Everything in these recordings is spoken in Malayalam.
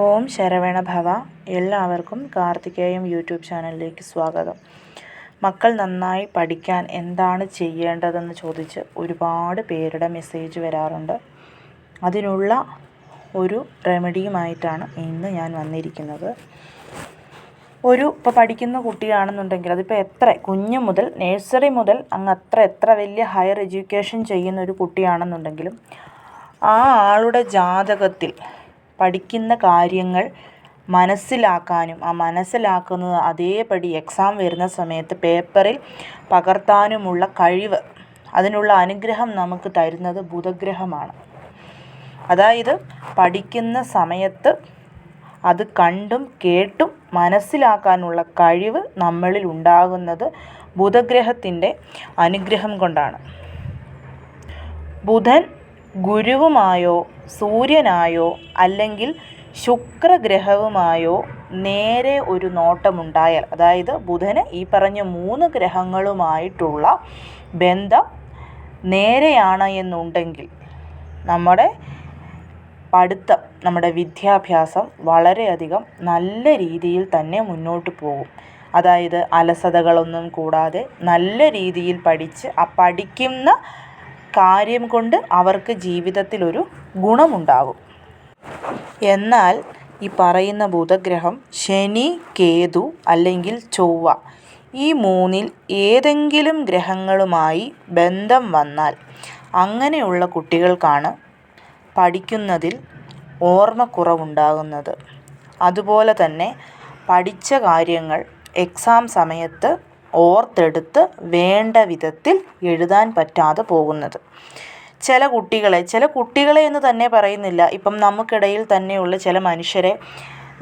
ഓം ശരവണ ഭവ. എല്ലാവർക്കും കാർത്തികേയം യൂട്യൂബ് ചാനലിലേക്ക് സ്വാഗതം. മക്കൾ നന്നായി പഠിക്കാൻ എന്താണ് ചെയ്യേണ്ടതെന്ന് ചോദിച്ച് ഒരുപാട് പേരുടെ മെസ്സേജ് വരാറുണ്ട്. അതിനുള്ള ഒരു റെമഡിയുമായിട്ടാണ് ഇന്ന് ഞാൻ വന്നിരിക്കുന്നത്. ഒരു ഇപ്പോൾ പഠിക്കുന്ന കുട്ടിയാണെന്നുണ്ടെങ്കിൽ അതിപ്പോൾ എത്ര കുഞ്ഞു മുതൽ നേഴ്സറി മുതൽ അങ്ങ് അത്ര എത്ര വലിയ ഹയർ എഡ്യൂക്കേഷൻ ചെയ്യുന്ന ഒരു കുട്ടിയാണെന്നുണ്ടെങ്കിലും ആ ആളുടെ ജാതകത്തിൽ പഠിക്കുന്ന കാര്യങ്ങൾ മനസ്സിലാക്കാനും ആ മനസ്സിലാക്കുന്നത് അതേപടി എക്സാം വരുന്ന സമയത്ത് പേപ്പറിൽ പകർത്താനുമുള്ള കഴിവ് അതിനുള്ള അനുഗ്രഹം നമുക്ക് തരുന്നത് ബുധഗ്രഹമാണ്. അതായത് പഠിക്കുന്ന സമയത്ത് അത് കണ്ടും കേട്ടും മനസ്സിലാക്കാനുള്ള കഴിവ് നമ്മളിൽ ഉണ്ടാകുന്നത് ബുധഗ്രഹത്തിന്റെ അനുഗ്രഹം കൊണ്ടാണ്. ബുധൻ ഗുരുവുമായോ സൂര്യനായോ അല്ലെങ്കിൽ ശുക്രഗ്രഹവുമായോ നേരെ ഒരു നോട്ടമുണ്ടായാൽ അതായത് ബുധന് ഈ പറഞ്ഞ മൂന്ന് ഗ്രഹങ്ങളുമായിട്ടുള്ള ബന്ധം നേരെയാണ് എന്നുണ്ടെങ്കിൽ നമ്മുടെ പഠിത്തം നമ്മുടെ വിദ്യാഭ്യാസം വളരെയധികം നല്ല രീതിയിൽ തന്നെ മുന്നോട്ട് പോകും. അതായത് അലസതകളൊന്നും കൂടാതെ നല്ല രീതിയിൽ പഠിച്ച് ആ പഠിക്കുന്ന കാര്യം കൊണ്ട് അവർക്ക് ജീവിതത്തിലൊരു ഗുണമുണ്ടാകും. എന്നാൽ ഈ പറയുന്ന ബുധഗ്രഹം ശനി കേതു അല്ലെങ്കിൽ ചൊവ്വ ഈ മൂന്നിൽ ഏതെങ്കിലും ഗ്രഹങ്ങളുമായി ബന്ധം വന്നാൽ അങ്ങനെയുള്ള കുട്ടികൾക്കാണ് പഠിക്കുന്നതിൽ ഓർമ്മക്കുറവുണ്ടാകുന്നത്. അതുപോലെ തന്നെ പഠിച്ച കാര്യങ്ങൾ എക്സാം സമയത്ത് ഓർത്തെടുത്ത് വേണ്ട വിധത്തിൽ എഴുതാൻ പറ്റാതെ പോകുന്നത്. ചില കുട്ടികളെ ചില കുട്ടികളെ എന്ന് തന്നെ പറയുന്നില്ല. ഇപ്പം നമുക്കിടയിൽ തന്നെയുള്ള ചില മനുഷ്യരെ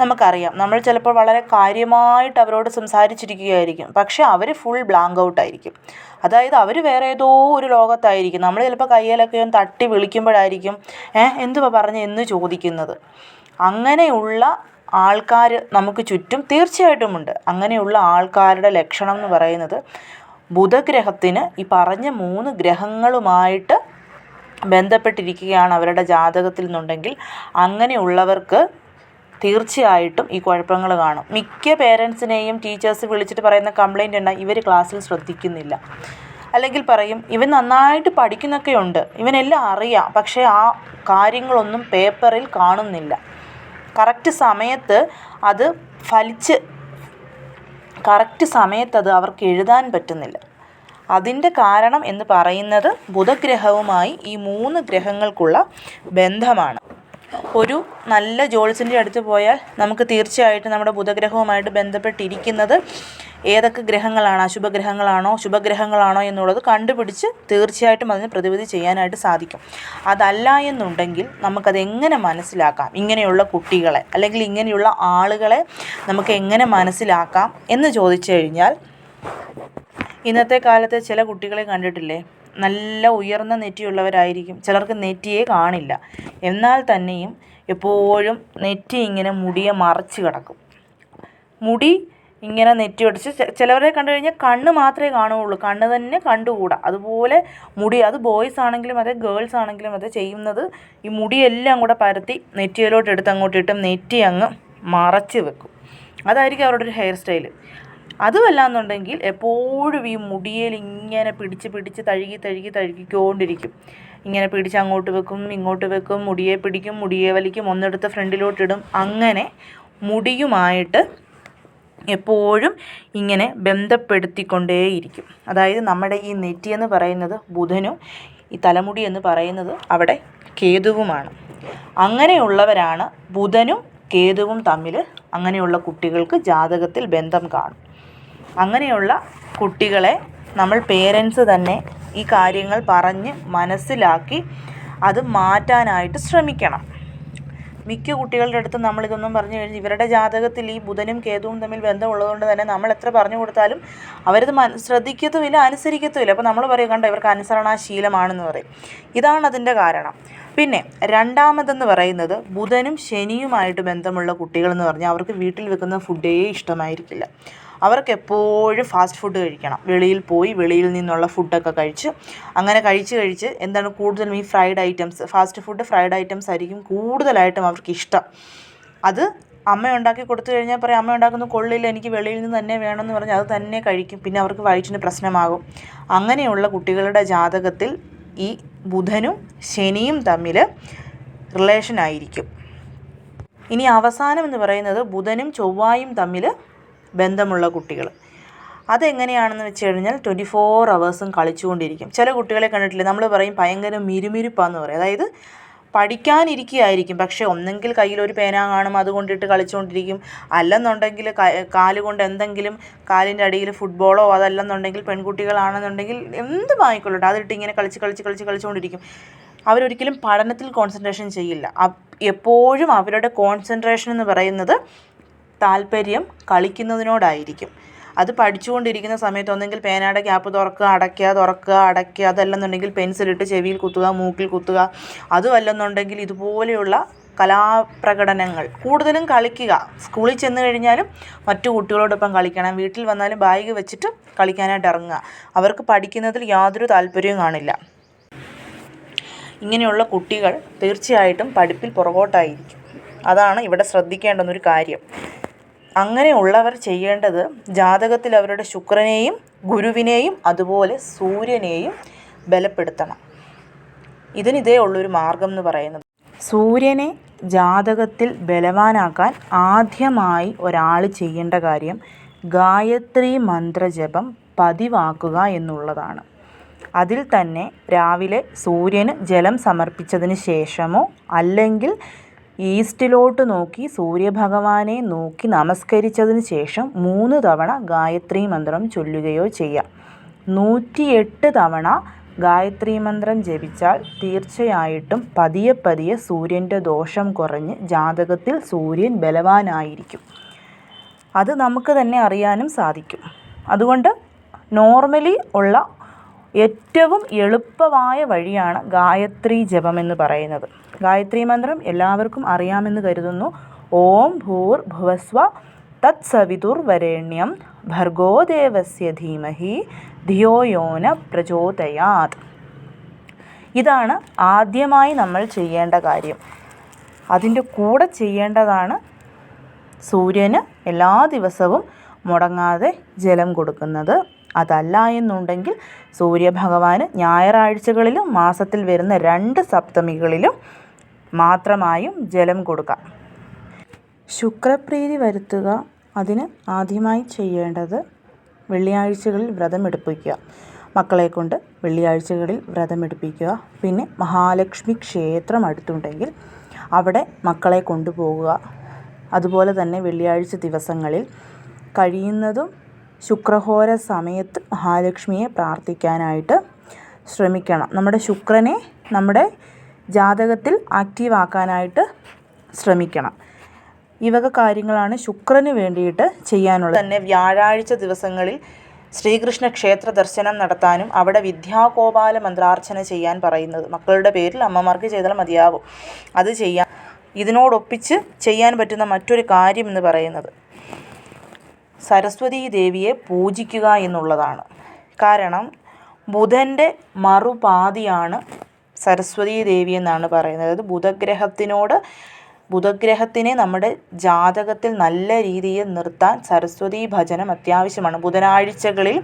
നമുക്കറിയാം. നമ്മൾ ചിലപ്പോൾ വളരെ കാര്യമായിട്ട് അവരോട് സംസാരിച്ചിരിക്കുകയായിരിക്കും. പക്ഷേ അവർ ഫുൾ ബ്ലാങ്ക് ഔട്ടായിരിക്കും അതായത് അവർ വേറെ ഏതോ ഒരു ലോകത്തായിരിക്കും. നമ്മൾ ചിലപ്പോൾ കയ്യിലൊക്കെ ഒന്ന് തട്ടി വിളിക്കുമ്പോഴായിരിക്കും ഏഹ് എന്തുവാ പറഞ്ഞ് എന്ന് ചോദിക്കുന്നത്? അങ്ങനെയുള്ള ആൾക്കാർ നമുക്ക് ചുറ്റും തീർച്ചയായിട്ടുമുണ്ട് അങ്ങനെയുള്ള ആൾക്കാരുടെ ലക്ഷണം എന്ന് പറയുന്നത് ബുധഗ്രഹത്തിന് ഈ പറഞ്ഞ മൂന്ന് ഗ്രഹങ്ങളുമായിട്ട് ബന്ധപ്പെട്ടിരിക്കുകയാണ് അവരുടെ ജാതകത്തിൽ നിന്നുണ്ടെങ്കിൽ. അങ്ങനെയുള്ളവർക്ക് തീർച്ചയായിട്ടും ഈ കുഴപ്പങ്ങൾ കാണും. മിക്ക പേരൻസിനെയും ടീച്ചേഴ്സ് വിളിച്ചിട്ട് പറയുന്ന കംപ്ലയിന്റ് ഉണ്ടായി ഇവർ ക്ലാസ്സിൽ ശ്രദ്ധിക്കുന്നില്ല. അല്ലെങ്കിൽ പറയും ഇവൻ നന്നായിട്ട് പഠിക്കുന്നൊക്കെ ഉണ്ട്. ഇവനെല്ലാം അറിയാം. പക്ഷേ ആ കാര്യങ്ങളൊന്നും പേപ്പറിൽ കാണുന്നില്ല. കറക്റ്റ് സമയത്ത് അത് ഫലിച്ച് കറക്റ്റ് സമയത്ത് അത് അവർക്ക് എഴുതാൻ പറ്റുന്നില്ല. അതിന്റെ കാരണം എന്ന് പറയുന്നത് ബുധഗ്രഹവുമായി ഈ മൂന്ന് ഗ്രഹങ്ങൾക്കുള്ള ബന്ധമാണ്. ഒരു നല്ല ജോൾസിന്റെ അടുത്ത് പോയാൽ നമുക്ക് തീർച്ചയായിട്ടും നമ്മുടെ ബുധഗ്രഹവുമായിട്ട് ബന്ധപ്പെട്ടിരിക്കുന്നത് ഏതൊക്കെ ഗ്രഹങ്ങളാണ്? അശുഭഗ്രഹങ്ങളാണോ? ശുഭഗ്രഹങ്ങളാണോ എന്നുള്ളത് കണ്ടുപിടിച്ച് തീർച്ചയായിട്ടും അതിന് പ്രതിവിധി ചെയ്യാനായിട്ട് സാധിക്കും. അതല്ല എന്നുണ്ടെങ്കിൽ നമുക്കത് എങ്ങനെ മനസ്സിലാക്കാം? ഇങ്ങനെയുള്ള കുട്ടികളെ അല്ലെങ്കിൽ ഇങ്ങനെയുള്ള ആളുകളെ നമുക്ക് എങ്ങനെ മനസ്സിലാക്കാം എന്ന് ചോദിച്ചു കഴിഞ്ഞാൽ ഇന്നത്തെ കാലത്തെ ചില കുട്ടികളെ കണ്ടിട്ടില്ലേ? നല്ല ഉയർന്ന നെറ്റിയുള്ളവരായിരിക്കും. ചിലർക്ക് നെറ്റിയെ കാണില്ല. എന്നാൽ തന്നെയും എപ്പോഴും നെറ്റി ഇങ്ങനെ മുടിയെ മറച്ച് കിടക്കും. മുടി ഇങ്ങനെ നെറ്റി ഒടിച്ച് ചിലവരെ കണ്ടു കഴിഞ്ഞാൽ കണ്ണ് മാത്രമേ കാണുകയുള്ളൂ. കണ്ണ് തന്നെ കണ്ടുകൂടാ. അതുപോലെ മുടി അത് ബോയ്സ് ആണെങ്കിലും അതെ ഗേൾസ് ആണെങ്കിലും അതെ ചെയ്യുന്നത് ഈ മുടിയെല്ലാം കൂടെ പരത്തി നെറ്റിയിലോട്ട് എടുത്ത് അങ്ങോട്ട് ഇട്ടും നെറ്റി അങ്ങ് മറച്ച് വെക്കും. അതായിരിക്കും അവരുടെ ഒരു ഹെയർ സ്റ്റൈൽ അതുമല്ല എന്നുണ്ടെങ്കിൽ എപ്പോഴും ഈ മുടിയിൽ ഇങ്ങനെ പിടിച്ച് പിടിച്ച് തഴുകി തഴുകി തഴുകിക്കൊണ്ടിരിക്കും. ഇങ്ങനെ പിടിച്ച് അങ്ങോട്ട് വെക്കും ഇങ്ങോട്ട് വെക്കും മുടിയെ പിടിക്കും മുടിയെ വലിക്കും ഒന്നെടുത്ത് ഫ്രണ്ടിലോട്ടിടും അങ്ങനെ മുടിയുമായിട്ട് എപ്പോഴും ഇങ്ങനെ ബന്ധപ്പെടുത്തിക്കൊണ്ടേയിരിക്കും. അതായത് നമ്മുടെ ഈ നെറ്റി എന്ന് പറയുന്നത് ബുധനും ഈ തലമുടി എന്ന് പറയുന്നത് അവിടെ കേതുവുമാണ്. അങ്ങനെയുള്ളവരാണ് ബുധനും കേതുവും തമ്മിൽ അങ്ങനെയുള്ള കുട്ടികൾക്ക് ജാതകത്തിൽ ബന്ധം കാണും. അങ്ങനെയുള്ള കുട്ടികളെ നമ്മൾ പേരൻസ് തന്നെ ഈ കാര്യങ്ങൾ പറഞ്ഞ് മനസ്സിലാക്കി അത് മാറ്റാനായിട്ട് ശ്രമിക്കണം. മിക്ക കുട്ടികളുടെ അടുത്ത് നമ്മളിതൊന്നും പറഞ്ഞു കഴിഞ്ഞാൽ ഇവരുടെ ജാതകത്തിൽ ഈ ബുധനും കേതുവും തമ്മിൽ ബന്ധമുള്ളതുകൊണ്ട് തന്നെ നമ്മൾ എത്ര പറഞ്ഞു കൊടുത്താലും അവരത് ശ്രദ്ധിക്കത്തുമില്ല അനുസരിക്കത്തുമില്ല. അപ്പോൾ നമ്മൾ പറയും കണ്ടോ ഇവർക്ക് അനുസരണാശീലമാണെന്ന് പറയും. ഇതാണ് അതിന്റെ കാരണം. പിന്നെ രണ്ടാമതെന്ന് പറയുന്നത് ബുധനും ശനിയുമായിട്ട് ബന്ധമുള്ള കുട്ടികളെന്ന് പറഞ്ഞാൽ അവർക്ക് വീട്ടിൽ വെക്കുന്ന ഫുഡേ ഇഷ്ടമായിരിക്കില്ല. അവർക്ക് എപ്പോഴും ഫാസ്റ്റ് ഫുഡ് കഴിക്കണം. വെളിയിൽ പോയി വെളിയിൽ നിന്നുള്ള ഫുഡൊക്കെ കഴിച്ച് അങ്ങനെ കഴിച്ച് കഴിച്ച് എന്താണ് കൂടുതലും ഈ fried items fast food fried items ആയിരിക്കും കൂടുതലായിട്ടും അവർക്ക് ഇഷ്ടം അത് അമ്മ ഉണ്ടാക്കി കൊടുത്തു കഴിഞ്ഞാൽ പറയും അമ്മ ഉണ്ടാക്കുന്ന കൊള്ളിൽ എനിക്ക് വെളിയിൽ നിന്ന് തന്നെ വേണമെന്ന് പറഞ്ഞാൽ അത് തന്നെ കഴിക്കും. പിന്നെ അവർക്ക് വയറ്റിന് പ്രശ്നമാകും. അങ്ങനെയുള്ള കുട്ടികളുടെ ജാതകത്തിൽ ഈ ബുധനും ശനിയും തമ്മിൽ റിലേഷൻ ആയിരിക്കും. ഇനി അവസാനം എന്ന് പറയുന്നത് ബുധനും ചൊവ്വായും തമ്മിൽ ബന്ധമുള്ള കുട്ടികൾ. അതെങ്ങനെയാണെന്ന് വെച്ച് കഴിഞ്ഞാൽ ട്വന്റി ഫോർ അവേഴ്സും കളിച്ചുകൊണ്ടിരിക്കും. ചില കുട്ടികളെ കണ്ടിട്ടില്ലേ? നമ്മൾ പറയും ഭയങ്കര മിരുമിരുപ്പാന്ന് പറയും. അതായത് പഠിക്കാനിരിക്കുകയായിരിക്കും. പക്ഷേ ഒന്നെങ്കിൽ കയ്യിൽ ഒരു പേന കാണും അതുകൊണ്ടിട്ട് കളിച്ചുകൊണ്ടിരിക്കും. അല്ലെന്നുണ്ടെങ്കിൽ കാലുകൊണ്ട് എന്തെങ്കിലും കാലിന്റെ അടിയിൽ ഫുട്ബോളോ അതല്ലെന്നുണ്ടെങ്കിൽ പെൺകുട്ടികളാണെന്നുണ്ടെങ്കിൽ എന്ത് വാങ്ങിക്കൊള്ളട്ടെ. അതിട്ട് ഇങ്ങനെ കളിച്ച് കളിച്ച് കളിച്ച് കളിച്ചുകൊണ്ടിരിക്കും. അവരൊരിക്കലും പഠനത്തിൽ കോൺസെൻട്രേഷൻ ചെയ്യില്ല. എപ്പോഴും അവരുടെ കോൺസെൻട്രേഷൻ എന്ന് പറയുന്നത് താല്പര്യം കളിക്കുന്നതിനോടായിരിക്കും. അത് പഠിച്ചുകൊണ്ടിരിക്കുന്ന സമയത്ത് ഒന്നെങ്കിൽ പേനയുടെ ക്യാപ്പ് തുറക്കുക അടയ്ക്കുക തുറക്കുക അടയ്ക്കുക അതല്ലെന്നുണ്ടെങ്കിൽ പെൻസിലിട്ട് ചെവിയിൽ കുത്തുക മൂക്കിൽ കുത്തുക. അതുമല്ലെന്നുണ്ടെങ്കിൽ ഇതുപോലെയുള്ള കലാപ്രകടനങ്ങൾ. കൂടുതലും കളിക്കുക. സ്കൂളിൽ ചെന്ന് കഴിഞ്ഞാലും മറ്റു കുട്ടികളോടൊപ്പം കളിക്കണം. വീട്ടിൽ വന്നാലും ബാഗ് വെച്ചിട്ട് കളിക്കാനായിട്ട് ഇറങ്ങുക. അവർക്ക് പഠിക്കുന്നതിൽ യാതൊരു താല്പര്യവും കാണില്ല. ഇങ്ങനെയുള്ള കുട്ടികൾ തീർച്ചയായിട്ടും പഠിപ്പിൽ പുറകോട്ടായിരിക്കും. അതാണ് ഇവിടെ ശ്രദ്ധിക്കേണ്ടുന്നൊരു കാര്യം. അങ്ങനെയുള്ളവർ ചെയ്യേണ്ടത് ജാതകത്തിൽ അവരുടെ ശുക്രനെയും ഗുരുവിനെയും അതുപോലെ സൂര്യനെയും ബലപ്പെടുത്തണം. ഇതിനിതേ ഇതേ ഉള്ളൊരു മാർഗം എന്ന് പറയുന്നത്. സൂര്യനെ ജാതകത്തിൽ ബലവാനാക്കാൻ ആദ്യമായി ഒരാൾ ചെയ്യേണ്ട കാര്യം ഗായത്രി മന്ത്രജപം പതിവാക്കുക എന്നുള്ളതാണ്. അതിൽ തന്നെ രാവിലെ സൂര്യന് ജലം സമർപ്പിച്ചതിന് ശേഷമോ അല്ലെങ്കിൽ ഈസ്റ്റിലോട്ട് നോക്കി സൂര്യഭഗവാനെ നോക്കി നമസ്കരിച്ചതിന് ശേഷം മൂന്ന് തവണ ഗായത്രി മന്ത്രം ചൊല്ലുകയോ ചെയ്യാം. നൂറ്റിയെട്ട് തവണ ഗായത്രി മന്ത്രം ജപിച്ചാൽ തീർച്ചയായിട്ടും പതിയെ പതിയെ സൂര്യന്റെ ദോഷം കുറഞ്ഞ് ജാതകത്തിൽ സൂര്യൻ ബലവാനായിരിക്കും. അത് നമുക്ക് തന്നെ അറിയാനും സാധിക്കും. അതുകൊണ്ട് നോർമലി ഉള്ള ഏറ്റവും എളുപ്പമായ വഴിയാണ് ഗായത്രി ജപം എന്ന് പറയുന്നത്. ഗായത്രി മന്ത്രം എല്ലാവർക്കും അറിയാമെന്ന് കരുതുന്നു. ഓം ഭൂർ ഭുവസ്വ തത് സവിതുർ വരേണ്യം ഭർഗോദേവസ്യ ധീമഹി ധിയോയോന പ്രചോദയാത്. ഇതാണ് ആദ്യമായി നമ്മൾ ചെയ്യേണ്ട കാര്യം. അതിന്റെ കൂടെ ചെയ്യേണ്ടതാണ് സൂര്യന് എല്ലാ ദിവസവും മുടങ്ങാതെ ജലം കൊടുക്കുന്നത്. അതല്ല എന്നുണ്ടെങ്കിൽ സൂര്യഭഗവാന് ഞായറാഴ്ചകളിലും മാസത്തിൽ വരുന്ന രണ്ട് സപ്തമികളിലും മാത്രമായും ജലം കൊടുക്കാം. ശുക്രപ്രീതി വരുത്തുക. അതിന് ആദ്യമായി ചെയ്യേണ്ടത് വെള്ളിയാഴ്ചകളിൽ വ്രതമെടുപ്പിക്കുക മക്കളെ കൊണ്ട് വെള്ളിയാഴ്ചകളിൽ വ്രതമെടുപ്പിക്കുക പിന്നെ മഹാലക്ഷ്മി ക്ഷേത്രം അടുത്തുണ്ടെങ്കിൽ അവിടെ മക്കളെ കൊണ്ടുപോകുക അതുപോലെ തന്നെ വെള്ളിയാഴ്ച ദിവസങ്ങളിൽ കഴിയുന്നതും ശുക്രഹോര സമയത്ത് മഹാലക്ഷ്മിയെ പ്രാർത്ഥിക്കാനായിട്ട് ശ്രമിക്കണം. നമ്മുടെ ശുക്രനെ നമ്മുടെ ജാതകത്തിൽ ആക്റ്റീവ് ആക്കാനായിട്ട് ശ്രമിക്കണം. ഈ വക കാര്യങ്ങളാണ് ശുക്രന് വേണ്ടിയിട്ട് ചെയ്യാനുള്ളത്. തന്നെ വ്യാഴാഴ്ച ദിവസങ്ങളിൽ ശ്രീകൃഷ്ണ ക്ഷേത്ര ദർശനം നടത്താനും അവിടെ വിദ്യാഗോപാല മന്ത്രാർച്ചന ചെയ്യാൻ പറയുന്നത്. മക്കളുടെ പേരിൽ അമ്മമാർക്ക് ചെയ്താൽ മതിയാവും. അത് ചെയ്യാം. ഇതിനോടൊപ്പിച്ച് ചെയ്യാൻ പറ്റുന്ന മറ്റൊരു കാര്യം എന്ന് പറയുന്നത് സരസ്വതീ ദേവിയെ പൂജിക്കുക എന്നുള്ളതാണ്. കാരണം ബുധന്റെ മറുപാതിയാണ് സരസ്വതീ ദേവി എന്നാണ് പറയുന്നത്. അതായത് ബുധഗ്രഹത്തിനോട് ബുധഗ്രഹത്തിനെ നമ്മുടെ ജാതകത്തിൽ നല്ല രീതിയിൽ നിർത്താൻ സരസ്വതീ ഭജനം അത്യാവശ്യമാണ്. ബുധനാഴ്ചകളിൽ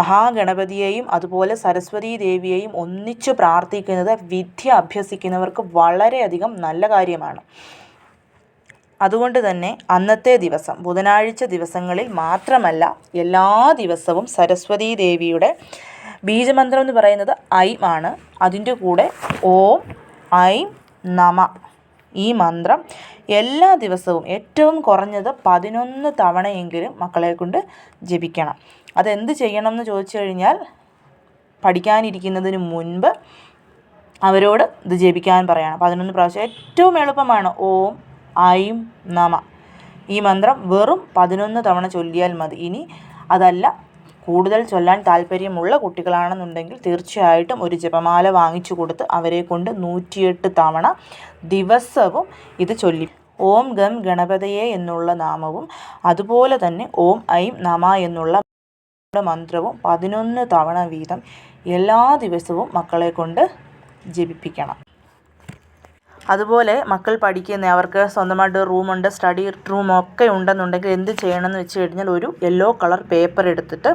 മഹാഗണപതിയെയും അതുപോലെ സരസ്വതീ ദേവിയെയും ഒന്നിച്ചു പ്രാർത്ഥിക്കുന്നത് വിദ്യ അഭ്യസിക്കുന്നവർക്ക് വളരെയധികം നല്ല കാര്യമാണ്. അതുകൊണ്ട് തന്നെ അന്നത്തെ ദിവസം ബുധനാഴ്ച ദിവസങ്ങളിൽ മാത്രമല്ല എല്ലാ ദിവസവും സരസ്വതീ ദേവിയുടെ ബീജമന്ത്രം എന്ന് പറയുന്നത് ഐം ആണ്. അതിന്റെ കൂടെ ഓം ഐം നമ ഈ മന്ത്രം എല്ലാ ദിവസവും ഏറ്റവും കുറഞ്ഞത് പതിനൊന്ന് തവണയെങ്കിലും മക്കളെ കൊണ്ട് ജപിക്കണം. അതെന്ത് ചെയ്യണം എന്ന് ചോദിച്ചു കഴിഞ്ഞാൽ പഠിക്കാനിരിക്കുന്നതിന് മുൻപ് അവരോട് ഇത് ജപിക്കാൻ പറയണം. പതിനൊന്ന് പ്രാവശ്യം ഏറ്റവും എളുപ്പമാണ്. ഓം ഐം നമ. ഈ മന്ത്രം വെറും പതിനൊന്ന് തവണ ചൊല്ലിയാൽ മതി. ഇനി അതല്ല കൂടുതൽ ചൊല്ലാൻ താല്പര്യമുള്ള കുട്ടികളാണെന്നുണ്ടെങ്കിൽ തീർച്ചയായിട്ടും ഒരു ജപമാല വാങ്ങിച്ചു കൊടുത്ത് അവരെ കൊണ്ട് നൂറ്റിയെട്ട് തവണ ദിവസവും ഇത് ചൊല്ലി. ഓം ഗം ഗണപതയെ എന്നുള്ള നാമവും അതുപോലെ തന്നെ ഓം ഐം നമ എന്നുള്ള മന്ത്രവും പതിനൊന്ന് തവണ വീതം എല്ലാ ദിവസവും മക്കളെ കൊണ്ട് ജപിപ്പിക്കണം. അതുപോലെ മക്കൾ പഠിക്കുന്ന അവർക്ക് സ്വന്തമായിട്ട് റൂമുണ്ട് സ്റ്റഡി റൂം ഒക്കെ ഉണ്ടെന്നുണ്ടെങ്കിൽ എന്ത് ചെയ്യണമെന്ന് വെച്ച് കഴിഞ്ഞാൽ ഒരു യെല്ലോ കളർ പേപ്പർ എടുത്തിട്ട്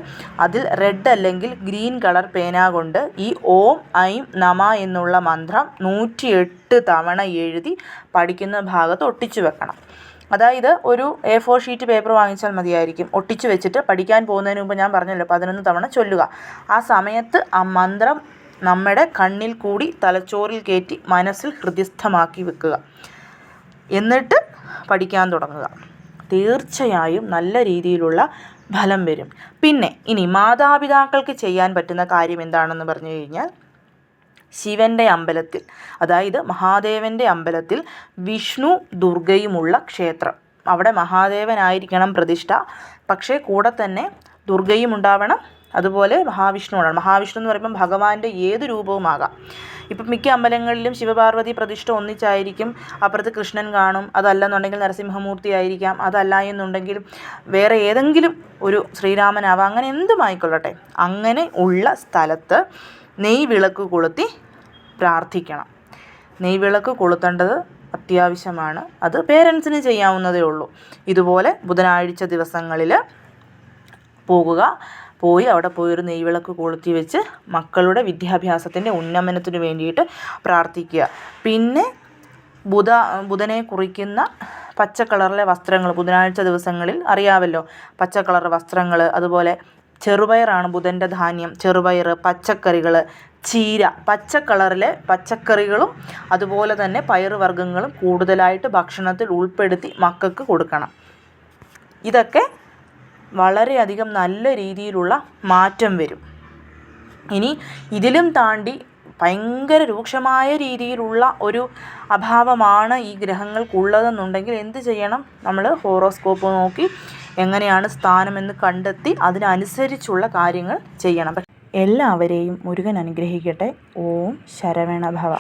അതിൽ റെഡ് അല്ലെങ്കിൽ ഗ്രീൻ കളർ പേന കൊണ്ട് ഈ ഓം ഐം നമ എന്നുള്ള മന്ത്രം നൂറ്റിയെട്ട് തവണ എഴുതി പഠിക്കുന്ന ഭാഗത്ത് ഒട്ടിച്ചു വെക്കണം. അതായത് ഒരു എ ഫോർ ഷീറ്റ് പേപ്പർ വാങ്ങിച്ചാൽ മതിയായിരിക്കും. ഒട്ടിച്ചു വെച്ചിട്ട് പഠിക്കാൻ പോകുന്നതിന് മുമ്പ് ഞാൻ പറഞ്ഞല്ലോ പതിനൊന്ന് തവണ ചൊല്ലുക. ആ സമയത്ത് ആ മന്ത്രം നമ്മുടെ കണ്ണിൽ കൂടി തലച്ചോറിൽ കയറ്റി മനസ്സിൽ ഹൃദ്യസ്ഥമാക്കി വെക്കുക. എന്നിട്ട് പഠിക്കാൻ തുടങ്ങുക. തീർച്ചയായും നല്ല രീതിയിലുള്ള ഫലം വരും. പിന്നെ ഇനി മാതാപിതാക്കൾക്ക് ചെയ്യാൻ പറ്റുന്ന കാര്യം എന്താണെന്ന് പറഞ്ഞു കഴിഞ്ഞാൽ ശിവന്റെ അമ്പലത്തിൽ അതായത് മഹാദേവന്റെ അമ്പലത്തിൽ വിഷ്ണു ദുർഗയുമുള്ള ക്ഷേത്രം. അവിടെ മഹാദേവനായിരിക്കണം പ്രതിഷ്ഠ. പക്ഷേ കൂടെ തന്നെ ദുർഗയും ഉണ്ടാവണം. അതുപോലെ മഹാവിഷ്ണുവാണ്. മഹാവിഷ്ണു എന്ന് പറയുമ്പോൾ ഭഗവാന്റെ ഏത് രൂപവുമാകാം. ഇപ്പം മിക്ക അമ്പലങ്ങളിലും ശിവപാർവതി പ്രതിഷ്ഠ ഒന്നിച്ചായിരിക്കും. അപ്പുറത്ത് കൃഷ്ണൻ കാണും. അതല്ലെന്നുണ്ടെങ്കിൽ നരസിംഹമൂർത്തി ആയിരിക്കാം. അതല്ല എന്നുണ്ടെങ്കിൽ വേറെ ഏതെങ്കിലും ഒരു ശ്രീരാമനാവാം. അങ്ങനെ എന്തുമായിക്കൊള്ളട്ടെ അങ്ങനെ ഉള്ള സ്ഥലത്ത് നെയ് വിളക്ക് കൊളുത്തി പ്രാർത്ഥിക്കണം. നെയ് വിളക്ക് കൊളുത്തേണ്ടത് അത്യാവശ്യമാണ്. അത് പേരൻസിന് ചെയ്യാവുന്നതേ ഉള്ളൂ. ഇതുപോലെ ബുധനാഴ്ച ദിവസങ്ങളിൽ പോകുക. പോയി അവിടെ പോയി ഒരു നെയ്വിളക്ക് കൊളുത്തി വെച്ച് മക്കളുടെ വിദ്യാഭ്യാസത്തിന്റെ ഉന്നമനത്തിന് വേണ്ടിയിട്ട് പ്രാർത്ഥിക്കുക. പിന്നെ ബുധ ബുധനെ കുറിക്കുന്ന പച്ച കളറിലെ വസ്ത്രങ്ങൾ ബുധനാഴ്ച ദിവസങ്ങളിൽ അറിയാമല്ലോ പച്ച കളർ വസ്ത്രങ്ങൾ അതുപോലെ ചെറുപയറാണ് ബുധന്റെ ധാന്യം ചെറുപയർ പച്ചക്കറികൾ ചീര. പച്ച കളറിലെ പച്ചക്കറികളും അതുപോലെ തന്നെ പയറുവർഗങ്ങളും കൂടുതലായിട്ട് ഭക്ഷണത്തിൽ ഉൾപ്പെടുത്തി മക്കൾക്ക് കൊടുക്കണം. ഇതൊക്കെ വളരെയധികം നല്ല രീതിയിലുള്ള മാറ്റം വരും. ഇനി ഇതിലും താണ്ടി ഭയങ്കര രൂക്ഷമായ രീതിയിലുള്ള ഒരു അഭാവമാണ് ഈ ഗ്രഹങ്ങൾക്കുള്ളതെന്നുണ്ടെങ്കിൽ എന്ത് ചെയ്യണം? നമ്മൾ ഹോറോസ്കോപ്പ് നോക്കി എങ്ങനെയാണ് സ്ഥാനമെന്ന് കണ്ടെത്തി അതിനനുസരിച്ചുള്ള കാര്യങ്ങൾ ചെയ്യണം. എല്ലാവരെയും മുരുകൻ അനുഗ്രഹിക്കട്ടെ. ഓം ശരവണഭവ.